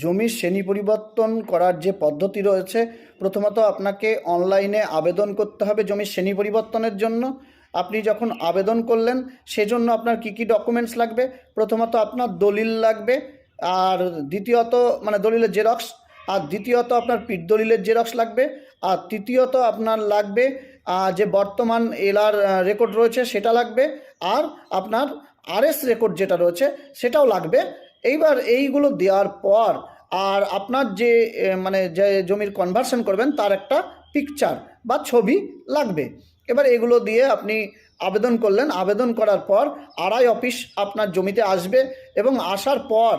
জমির শ্রেণি পরিবর্তন করার যে পদ্ধতি রয়েছে, প্রথমত আপনাকে অনলাইনে আবেদন করতে হবে জমির শ্রেণি পরিবর্তনের জন্য। আপনি যখন আবেদন করলেন, সেজন্য আপনার কি কি ডকুমেন্টস লাগবে? প্রথমত আপনার দলিল লাগবে, আর দ্বিতীয়ত মানে দলিলের জেরক্স আর দ্বিতীয়ত আপনার পিঠ দলিলের জেরক্স লাগবে, আর তৃতীয়ত আপনার লাগবে যে বর্তমান এলআর রেকর্ড রয়েছে সেটা লাগবে, আর আপনার আরএস রেকর্ড যেটা রয়েছে সেটাও লাগবে। এইবার এইগুলো দেওয়ার পর আর আপনার যে মানে যে জমির কনভার্সন করবেন তার একটা পিকচার বা ছবি লাগবে। এবার এগুলো দিয়ে আপনি আবেদন করলেন। আবেদন করার পর আড়াই অফিস আপনার জমিতে আসবে এবং আসার পর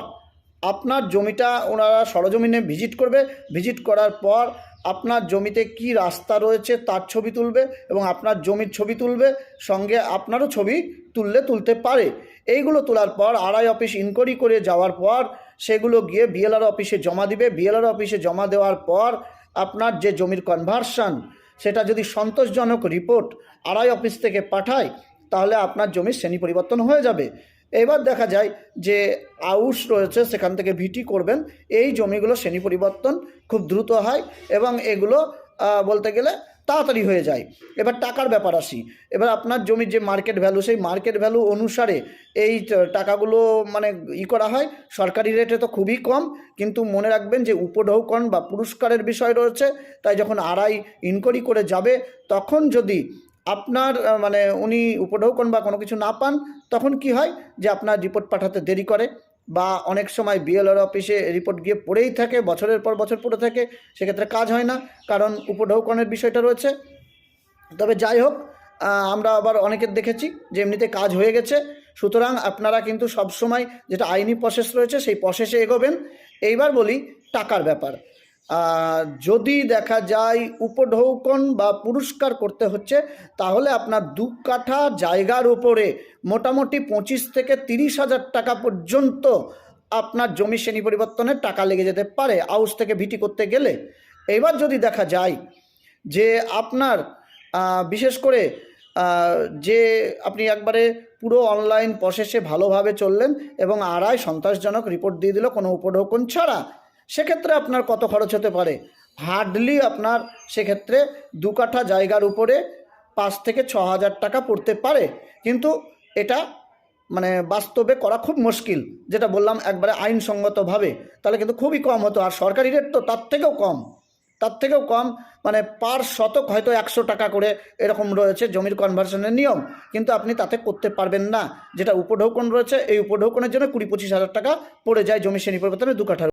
আপনার জমিটা ওনারা সরজমিনে ভিজিট করবে। ভিজিট করার পর আপনার জমিতে কি রাস্তা রয়েছে তার ছবি তুলবে এবং আপনার জমির ছবি তুলবে। সঙ্গে আপনারও ছবি তুললে তুলতে পারে। এইগুলো তোলার পর আড়াই অফিস ইনকোয়ারি করে যাওয়ার পর সেগুলো গিয়ে বিএলআর অফিসে জমা দিবে। বিএলআর অফিসে জমা দেওয়ার পর আপনার যে জমির কনভার্সন সেটা যদি সন্তোষজনক রিপোর্ট আড়াই অফিস থেকে পাঠায়, তাহলে আপনার জমির শ্রেণি পরিবর্তন হয়ে যাবে। এবার দেখা যায় যে আউস রয়েছে, সেখান থেকে ভিটি করবেন। এই জমিগুলো শ্রেণি পরিবর্তন খুব দ্রুত হয় এবং এগুলো বলতে গেলে তাড়াতাড়ি হয়ে যায়। এবার টাকার ব্যাপার আসি। এবার আপনার জমির যে মার্কেট ভ্যালু সেই মার্কেট ভ্যালু অনুসারে এই টাকাগুলো মানে ই করা হয়। সরকারি রেটে তো খুবই কম, কিন্তু মনে রাখবেন যে উপঢৌকন বা পুরস্কারের বিষয় রয়েছে। তাই যখন আড়াই ইনকোয়ারি করে যাবে, তখন যদি আপনার মানে উনি উপঢৌকন বা কোনো কিছু না পান, তখন কি হয় যে আপনার রিপোর্ট পাঠাতে দেরি করে। বা অনেক সময় বিএলআর অফিসে রিপোর্ট গিয়ে পড়েই থাকে, বছরের পর বছর পড়ে থাকে, সেক্ষেত্রে কাজ হয় না, কারণ উপঢৌকনের বিষয়টা রয়েছে। তবে যাই হোক আমরা আবার অনেকের দেখেছি যে এমনিতে কাজ হয়ে গেছে, সুতরাং আপনারা কিন্তু সবসময় যেটা আইনি প্রসেস রয়েছে, সেই প্রসেসে এগোবেন। এইবার বলি টাকার ব্যাপার। যদি দেখা যায় উপঢৌকন বা পুরস্কার করতে হচ্ছে, তাহলে আপনার দু কাঠা জায়গার উপরে মোটামুটি পঁচিশ থেকে তিরিশ হাজার টাকা পর্যন্ত আপনার জমি শ্রেণি পরিবর্তনের টাকা লেগে যেতে পারে আউস থেকে ভিটি করতে গেলে। এবার যদি দেখা যায় যে আপনার বিশেষ করে যে আপনি একবারে পুরো অনলাইন প্রসেসে ভালোভাবে চললেন এবং আড়াই সন্ত্রাসজনক রিপোর্ট দিয়ে দিল কোনো উপঢৌকন ছাড়া সেক্ষেত্রে আপনার কত খরচ হতে পারে? হার্ডলি আপনার সেক্ষেত্রে দু কাঠা জায়গার উপরে পাঁচ থেকে ছ হাজার টাকা পড়তে পারে। কিন্তু এটা মানে বাস্তবে করা খুব মুশকিল। যেটা বললাম একবারে আইনসঙ্গতভাবে। তাহলে কিন্তু খুবই কম হতো। আর সরকারি রেট তো তার থেকেও কম। তার থেকেও কম। মানে পার শতক হয়তো একশো টাকা করে এরকম রয়েছে জমির কনভার্সনের নিয়ম। কিন্তু আপনি তাতে করতে পারবেন না। যেটা উপঢৌকন রয়েছে, এই উপঢৌকনের জন্য কুড়ি পঁচিশ হাজার টাকা পড়ে যায় জমি শ্রেণি পরিবর্তনে দু কাঠার